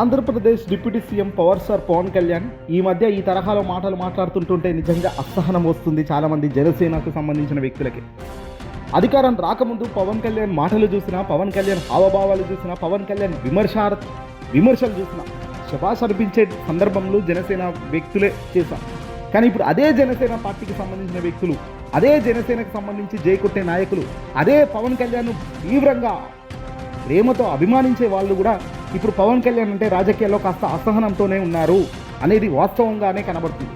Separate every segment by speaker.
Speaker 1: Andhra Pradesh deputy CM power star Pawan Kalyan ఈ మధ్య ఈ తరహాలో మాటలు మాట్లాడుతుంటుంటే నిజంగా అసహనం వస్తుంది చాలామంది జనసేనకు సంబంధించిన వ్యక్తులకి. అధికారం రాకముందు పవన్ కళ్యాణ్ మాటలు చూసినా పవన్ కళ్యాణ్ హావభావాలు చూసినా పవన్ కళ్యాణ్ విమర్శ విమర్శలు చూసినా శభాష్ అనిపించే సందర్భంలో జనసేన వ్యక్తులే చేశాం. కానీ ఇప్పుడు అదే జనసేన పార్టీకి సంబంధించిన వ్యక్తులు అదే జనసేనకు సంబంధించి జయకొట్టే నాయకులు అదే పవన్ కళ్యాణ్ తీవ్రంగా ప్రేమతో అభిమానించే వాళ్ళు కూడా ఇప్పుడు పవన్ కళ్యాణ్ అంటే రాజకీయాల్లో కాస్త అసహనంతోనే ఉన్నారు అనేది వాస్తవంగానే కనబడుతుంది.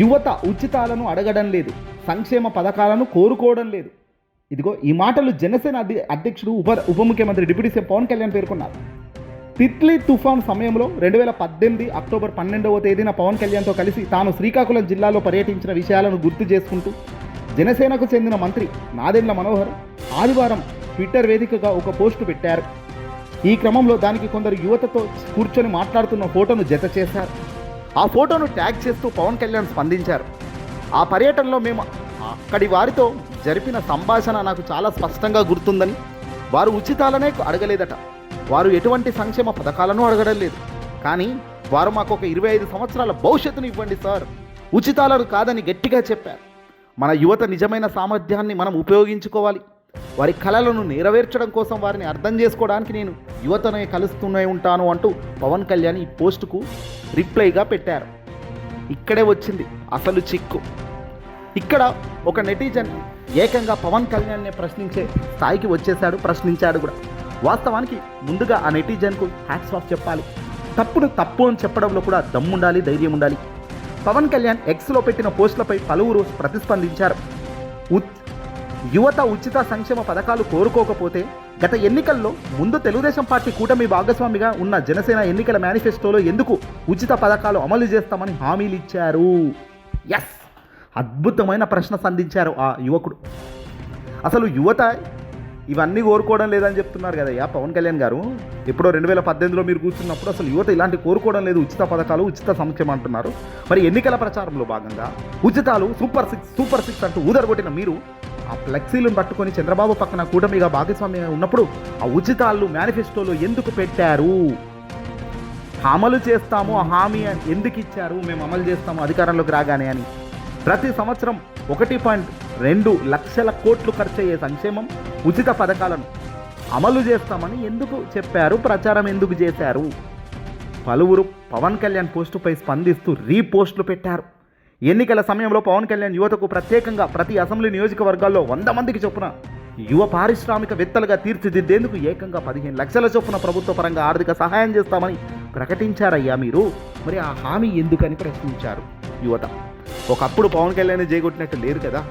Speaker 1: యువత ఉచితాలను అడగడం లేదు సంక్షేమ పథకాలను కోరుకోవడం లేదు. ఇదిగో ఈ మాటలు జనసేన అధి అధ్యక్షుడు ఉప ఉప ముఖ్యమంత్రి డిప్యూటీ సీఎం పవన్ కళ్యాణ్ పేర్కొన్నారు. తిట్లీ తుఫాన్ సమయంలో రెండు వేల పద్దెనిమిది అక్టోబర్ పన్నెండవ తేదీన పవన్ కళ్యాణ్తో కలిసి తాను శ్రీకాకుళం జిల్లాలో పర్యటించిన విషయాలను గుర్తు చేసుకుంటూ జనసేనకు చెందిన మంత్రి నాదెండ్ల మనోహర్ ఆదివారం ట్విట్టర్ వేదికగా ఒక పోస్టు పెట్టారు. ఈ క్రమంలో దానికి కొందరు యువతతో కూర్చొని మాట్లాడుతున్న ఫోటోను జత చేశారు. ఆ ఫోటోను ట్యాగ్ చేస్తూ పవన్ కళ్యాణ్ స్పందించారు. ఆ పర్యటనలో మేము అక్కడి వారితో జరిపిన సంభాషణ నాకు చాలా స్పష్టంగా గుర్తుందని వారు ఉచితాలనే అడగలేదట. వారు ఎటువంటి సంక్షేమ పథకాలను అడగడం లేదు. కానీ వారు మాకు ఒక ఇరవై ఐదు సంవత్సరాల భవిష్యత్తును ఇవ్వండి సార్. ఉచితాలను కాదని గట్టిగా చెప్పారు. మన యువత నిజమైన సామర్థ్యాన్ని మనం ఉపయోగించుకోవాలి. వారి కళలను నెరవేర్చడం కోసం వారిని అర్థం చేసుకోవడానికి నేను యువతనే కలుస్తూనే ఉంటాను అంటూ పవన్ కళ్యాణ్ ఈ పోస్టుకు రిప్లైగా పెట్టారు. ఇక్కడే వచ్చింది అసలు చిక్కు. ఇక్కడ ఒక నెటిజన్ ఏకంగా పవన్ కళ్యాణ్నే ప్రశ్నించే స్థాయికి వచ్చేశాడు ప్రశ్నించాడు కూడా. వాస్తవానికి ముందుగా ఆ నెటిజన్కు హ్యాట్స్ ఆఫ్ చెప్పాలి. తప్పును తప్పు అని చెప్పడంలో కూడా దమ్ముండాలి ధైర్యం ఉండాలి. పవన్ కళ్యాణ్ ఎక్స్లో పెట్టిన పోస్టులపై పలువురు ప్రతిస్పందించారు. ఉత్ యువత ఉచిత సంక్షేమ పథకాలు కోరుకోకపోతే గత ఎన్నికల్లో ముందు తెలుగుదేశం పార్టీ కూటమి భాగస్వామిగా ఉన్న జనసేన ఎన్నికల మేనిఫెస్టోలో ఎందుకు ఉచిత పథకాలు అమలు చేస్తామని హామీలు ఇచ్చారు? ఎస్ అద్భుతమైన ప్రశ్న సంధించారు ఆ యువకుడు. అసలు యువత ఇవన్నీ కోరుకోవడం లేదని చెప్తున్నారు కదయ్యా పవన్ కళ్యాణ్ గారు. ఎప్పుడో రెండు వేల పద్దెనిమిదిలో మీరు కూర్చున్నప్పుడు అసలు యువత ఇలాంటి కోరుకోవడం లేదు ఉచిత పథకాలు ఉచిత సంక్షేమం అంటున్నారు. మరి ఎన్నికల ప్రచారంలో భాగంగా ఉచితాలు సూపర్ సిక్స్ సూపర్ సిక్స్ అంటూ ఊదరగొట్టిన మీరు ఆ ఫ్లెక్సీలను పట్టుకొని చంద్రబాబు పక్కన కూటమిగా భాగస్వామ్యం ఉన్నప్పుడు ఆ ఉచితాలు మేనిఫెస్టోలో ఎందుకు పెట్టారు? అమలు చేస్తాము ఆ హామీ ఎందుకు ఇచ్చారు? మేము అమలు చేస్తాము అధికారంలోకి రాగానే అని. ప్రతి సంవత్సరం ఒకటి పాయింట్ రెండు లక్షల కోట్లు ఖర్చయ్యే సంక్షేమం ఉచిత పథకాలను అమలు చేస్తామని ఎందుకు చెప్పారు? ప్రచారం ఎందుకు చేశారు? పలువురు పవన్ కళ్యాణ్ పోస్టుపై స్పందిస్తూ రీపోస్టులు పెట్టారు. ఎన్నికల సమయంలో పవన్ కళ్యాణ్ యువతకు ప్రత్యేకంగా ప్రతి అసెంబ్లీ నియోజకవర్గాల్లో వంద మందికి చొప్పున యువ పారిశ్రామికవేత్తలుగా తీర్చిదిద్దేందుకు ఏకంగా పదిహేను లక్షల చొప్పున ప్రభుత్వ పరంగా ఆర్థిక సహాయం చేస్తామని ప్రకటించారయ్యా మీరు. మరి ఆ హామీ ఎందుకని ప్రశ్నించారు యువత? ఒకప్పుడు పవన్ కళ్యాణ్ జయగొట్టినట్టు లేరు కదా.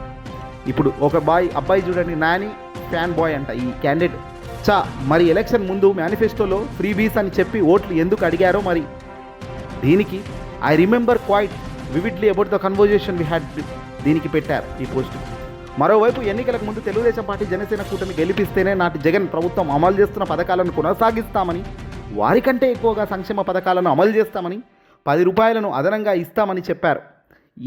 Speaker 1: ఇప్పుడు ఒక బాయ్ అబ్బాయి చూడండి నాని ఫ్యాన్ బాయ్ అంట ఈ క్యాండిడేట్. చా మరి ఎలక్షన్ ముందు మేనిఫెస్టోలో ఫ్రీ బీస్ అని చెప్పి ఓట్లు ఎందుకు అడిగారో మరి? దీనికి I remember quite vividly about the conversation we had దీనికి పెట్టారు ఈ పోస్ట్. మరోవైపు ఎన్నికలకు ముందు తెలుగుదేశం పార్టీ జనసేన కూటమి గెలిపిస్తేనే నాటి జగన్ ప్రభుత్వం అమలు చేస్తున్న పథకాలను కొనసాగిస్తామని వారికంటే ఎక్కువగా సంక్షేమ పథకాలను అమలు చేస్తామని పది రూపాయలను అదనంగా ఇస్తామని చెప్పారు.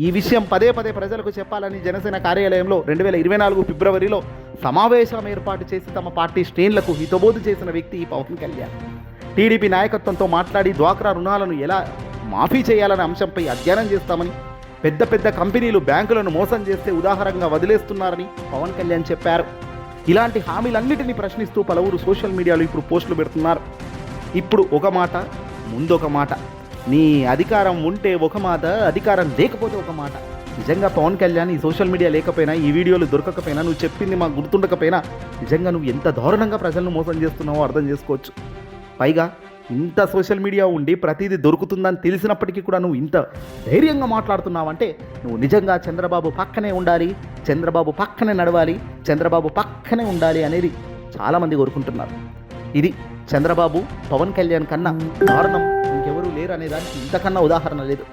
Speaker 1: ఈ విషయం పదే పదే ప్రజలకు చెప్పాలని జనసేన కార్యాలయంలో రెండు వేల ఇరవై నాలుగు ఫిబ్రవరిలో సమావేశం ఏర్పాటు చేసి తమ పార్టీ శ్రేణులకు హితబోధు చేసిన వ్యక్తి ఈ పవన్ కళ్యాణ్. టీడీపీ నాయకత్వంతో మాట్లాడి డ్వాక్రా రుణాలను ఎలా మాఫీ చేయాలనే అంశంపై అధ్యయనం చేస్తామని పెద్ద పెద్ద కంపెనీలు బ్యాంకులను మోసం చేస్తే ఉదాహరణగా వదిలేస్తున్నారని పవన్ కళ్యాణ్ చెప్పారు. ఇలాంటి హామీలన్నిటినీ ప్రశ్నిస్తూ పలువురు సోషల్ మీడియాలో ఇప్పుడు పోస్టులు పెడుతున్నారు. ఇప్పుడు ఒక మాట ముందొక మాట. నీ అధికారం ఉంటే ఒక మాట అధికారం లేకపోతే ఒక మాట. నిజంగా పవన్ కళ్యాణ్ ఈ సోషల్ మీడియా లేకపోయినా ఈ వీడియోలు దొరకకపోయినా నువ్వు చెప్పింది మాకు గుర్తుండకపోయినా నిజంగా నువ్వు ఎంత దారుణంగా ప్రజలను మోసం చేస్తున్నావో అర్థం చేసుకోవచ్చు. పైగా ఇంత సోషల్ మీడియా ఉండి ప్రతిదీ దొరుకుతుందని తెలిసినప్పటికీ కూడా నువ్వు ఇంత ధైర్యంగా మాట్లాడుతున్నావంటే నువ్వు నిజంగా చంద్రబాబు పక్కనే ఉండాలి చంద్రబాబు పక్కనే నడవాలి చంద్రబాబు పక్కనే ఉండాలి అనేది చాలామంది కోరుకుంటున్నారు. ఇది చంద్రబాబు పవన్ కళ్యాణ్ కన్నా కారణం ఇంకెవరూ లేరు అనే దానికి ఇంతకన్నా ఉదాహరణ లేదు.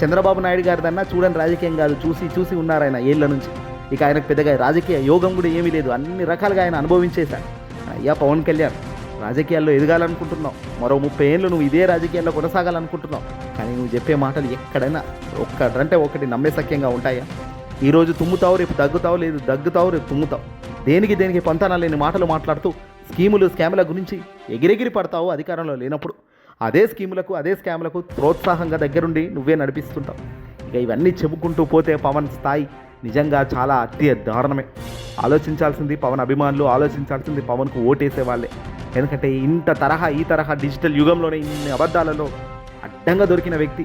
Speaker 1: చంద్రబాబు నాయుడు గారిదన్నా చూడని రాజకీయం కాదు చూసి చూసి ఉన్నారు ఆయన ఏళ్ళ నుంచి. ఇక ఆయనకు పెద్దగా రాజకీయ యోగం కూడా ఏమీ లేదు అన్ని రకాలుగా ఆయన అనుభవించేశారు అయ్యా పవన్ కళ్యాణ్ రాజకీయాల్లో ఎదగాలనుకుంటున్నావు. మరో ముప్పై ఏళ్ళు నువ్వు ఇదే రాజకీయాల్లో కొనసాగాలనుకుంటున్నావు. కానీ నువ్వు చెప్పే మాటలు ఎక్కడైనా ఒక్కడంటే ఒకటి నమ్మే సఖ్యంగా ఉంటాయా? ఈరోజు తుమ్ముతావు రేపు దగ్గుతావు లేదు దగ్గుతావు రేపు తుమ్ముతావు. దేనికి దేనికి పొంతన లేని మాటలు మాట్లాడుతూ స్కీములు స్కాముల గురించి ఎగిరెగిరి పడతావు అధికారంలో లేనప్పుడు. అదే స్కీములకు అదే స్కామ్లకు ప్రోత్సాహంగా దగ్గరుండి నువ్వే నడిపిస్తుంటావు. ఇక ఇవన్నీ చెప్పుకుంటూ పోతే పవన్ స్థాయి నిజంగా చాలా అతి దారుణమే ఆలోచించాల్సింది పవన్ అభిమానులు ఆలోచించాల్సింది పవన్కు ఓటేసే వాళ్ళే. ఎందుకంటే ఇంత తరహా ఈ తరహా డిజిటల్ యుగంలోనే ఇన్ని అబద్ధాలలో అడ్డంగా దొరికిన వ్యక్తి.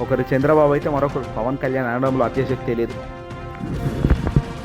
Speaker 1: ఒకరు చంద్రబాబు అయితే మరొకరు పవన్ కళ్యాణ్ అనడంలో అత్యశక్తి లేదు.